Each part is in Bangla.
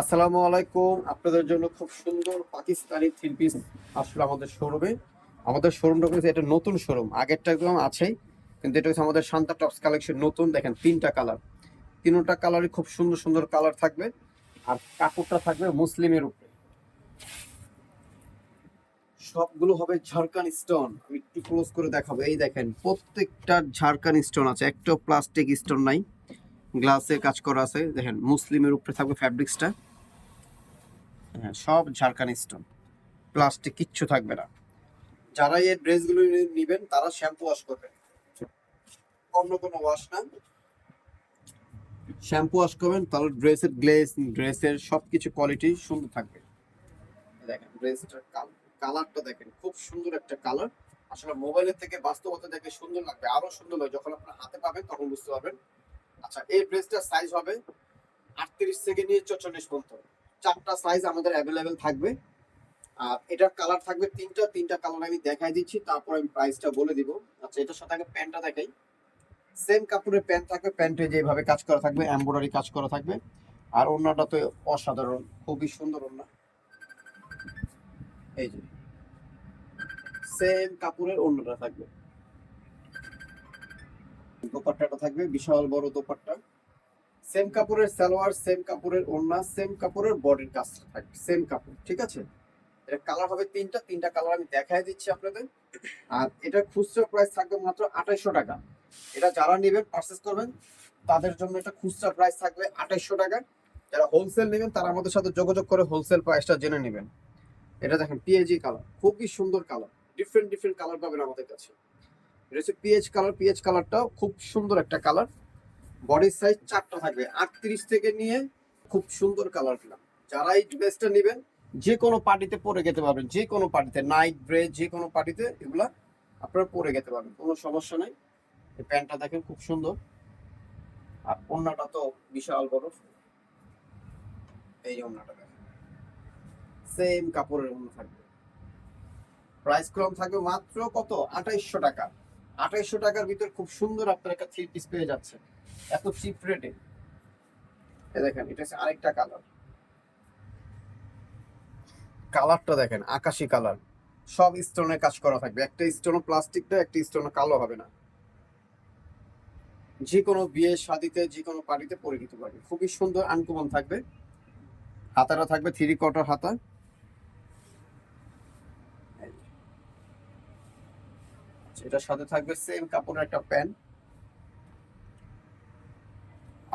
আসসালামু আলাইকুম। আপনাদের জন্য খুব সুন্দর পাকিস্তানি থ্রি পিস আসলে আমাদের শোরুমে আমাদের শোরুমটা কিন্তু এটা নতুন শোরুম আগেরটা একদম আছেই, কিন্তু এটা হচ্ছে আমাদের শান্তা টপস কালেকশন নতুন। দেখেন, তিনটা কালার তিনটা কালারই খুব সুন্দর সুন্দর কালার থাকবে। আর কাপড়টা থাকবে মুসলিমের উপরে। সবগুলো হবে ঝাড়খান স্টোন আমি একটু ক্লোজ করে দেখাবো। এই দেখেন, প্রত্যেকটা ঝাড়খান স্টোন আছে। একটা প্লাস্টিক স্টোন নাই। গ্লাসে কাজ করা আছে। দেখেন, মুসলিমের উপরে থাকবে ফ্যাব্রিক্সটা হ্যাঁ সব ঝাড়খানি স্টোন প্লাস্টিক কিচ্ছু থাকবে না। যারা এই ড্রেসগুলো নেবেন, তারা শ্যাম্পু ওয়াশ করবেন অন্য কোনো ওয়াশ না। শ্যাম্পু ওয়াশ করবেন, তাহলে ড্রেসের গ্লেস ড্রেসের সব কিছু কোয়ালিটি সুন্দর থাকবে। দেখেন ড্রেসটার কালারটা দেখেন, খুব সুন্দর একটা কালার আসলে মোবাইলের থেকে বাস্তবতা দেখে সুন্দর লাগবে। আরও সুন্দর লাগে যখন আপনার হাতে পাবেন, তখন বুঝতে পারবেন। আচ্ছা এই ড্রেসটার সাইজ হবে আটত্রিশ থেকে নিয়ে চল্লিশ পর্যন্ত। চারটা সাইজ আমাদের অ্যাভেলেবেল থাকবে। আর এটার কালার থাকবে তিনটা তিনটা কালার আমি দেখাই দিচ্ছি, তারপর আমি প্রাইসটা বলে দিব। আচ্ছা এটার সাথে আগে প্যান্টটা দেখাই। সেম কাপড়ের প্যান্ট থাকবে প্যান্টে যেভাবে কাজ করা থাকবে এমব্রয়ডারি কাজ করা থাকবে। আর ওড়নাটা তো অসাধারণ, খুবই সুন্দর ওড়না। এই যে সেম কাপড়ের ওড়নাটা থাকবে। দোপাট্টাটা থাকবে, বিশাল বড় দোপাট্টা। সেম কাপড়ের সালোয়ার, সেম কাপড়ের ওড়না, সেম কাপড়ের বডির কাজ থাকবে, সেম কাপড়, ঠিক আছে? এটা কালার হবে তিনটা তিনটা কালার আমি দেখাই দিচ্ছি আপনাদের। আর এটা খুচরা প্রাইস থাকবে মাত্র আঠাইশশো টাকা। এটা যারা নেবেন পারচেস করবেন, তাদের জন্য এটা খুচরা প্রাইস থাকবে আঠাইশশো টাকা। যারা হোলসেল নেবেন, তারা আমাদের সাথে যোগাযোগ করে হোলসেল প্রাইসটা জেনে নেবেন। এটা দেখেন পিএজি কালার খুবই সুন্দর কালার ডিফারেন্ট ডিফারেন্ট কালার পাবেন আমাদের কাছে। এটা হচ্ছে পিএইচ কালার পিএইচ কালারটাও খুব সুন্দর একটা কালার বডির সাইজ চারটা থাকবে। আটত্রিশ থেকে নিয়ে খুব সুন্দর কালার পেলাম যারা এই ড্রেসটা নেবেন, যে কোনো পার্টিতে পরে যেতে পারবেন। যে কোনো পার্টিতে নাইট ড্রেস যে কোনো পার্টিতে এগুলা আপনারা পরে যেতে পারবেন। কোনো সমস্যা নেই। এই প্যান্টটা দেখেন খুব সুন্দর। আর ওড়নাটা তো বিশাল বড়। এই যে ওড়নাটা দেখেন। সেম কাপড়ের ওড়না থাকবে। প্রাইস ক্রম থাকবে মাত্র কত? আঠাইশশো টাকা। আঠাইশশো টাকার ভিতর খুব সুন্দর আপনার একটা থ্রি পিস পেয়ে যাচ্ছে এত চিপ রেটে দেখেন, এটা হচ্ছে আরেকটা কালার কালারটা দেখেন, আকাশি কালার সব স্টোনের কাজ করা থাকবে। একটা স্টোন প্লাস্টিকটা একটা স্টোন কালো হবে না। যে কোনো বিয়ে, শাদিতে যে কোনো পার্টিতে পরে দিতে পারবে খুবই সুন্দর আনকমন থাকবে। হাতাটা থাকবে থ্রি কোয়ার্টার হাতা। এটার সাথে থাকবে সেম কাপড়ের একটা প্যান্ট।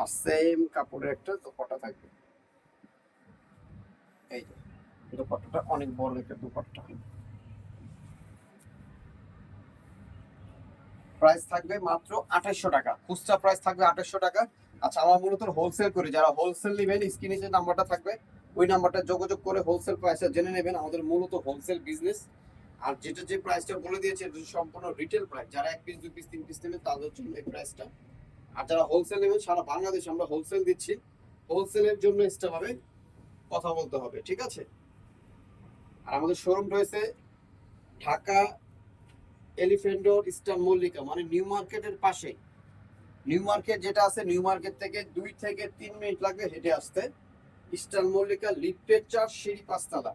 আর সেম কাপড়ের একটা দোপাট্টা থাকবে। এই যে, দোপাট্টাটা অনেক বড় একটা দোপাট্টা। প্রাইস থাকবে মাত্র আঠাশশো টাকা। খুচরা প্রাইস থাকবে আঠাশশো টাকা। আচ্ছা আমার মূলত হোলসেল করি। যারা হোলসেল নেবেন, স্ক্রিনে যে নাম্বারটা থাকবে, ওই নাম্বারটা যোগাযোগ করে হোলসেল প্রাইসটা জেনে নেবেন। আমাদের মূলত হোলসেল বিজনেস আর যেটা যে প্রাইসটা বলে দিয়েছে, এটা সম্পূর্ণ রিটেল প্রাইস যারা এক পিস দুই পিস তিন পিস নেবে, তাদের জন্য এই প্রাইসটা আর যারা হোলসেল নেবেন সারা বাংলাদেশ আমরা হোলসেল দিচ্ছি। হোলসেলের জন্য এক্সট্রা ভাবে কথা বলতে হবে, ঠিক আছে? আর আমাদের শোরুম রয়েছে Dhaka elephant road eastern Mallika মানে নিউ মার্কেটের পাশে নিউ মার্কেট যেটা আছে নিউ মার্কেট থেকে দুই থেকে তিন মিনিট লাগবে হেঁটে আসতে। ইস্টার্ন মল্লিকা লিফটের চার সিঁড়ি পাঁচতলা।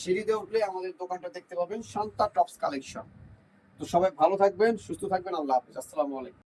সিঁড়িতে উঠলে আমাদের দোকানটা দেখতে পাবেন শান্তা টপস কালেকশন। তো সবাই ভালো থাকবেন, সুস্থ থাকবেন, আল্লাহ হাফিজ। আসসালামু আলাইকুম।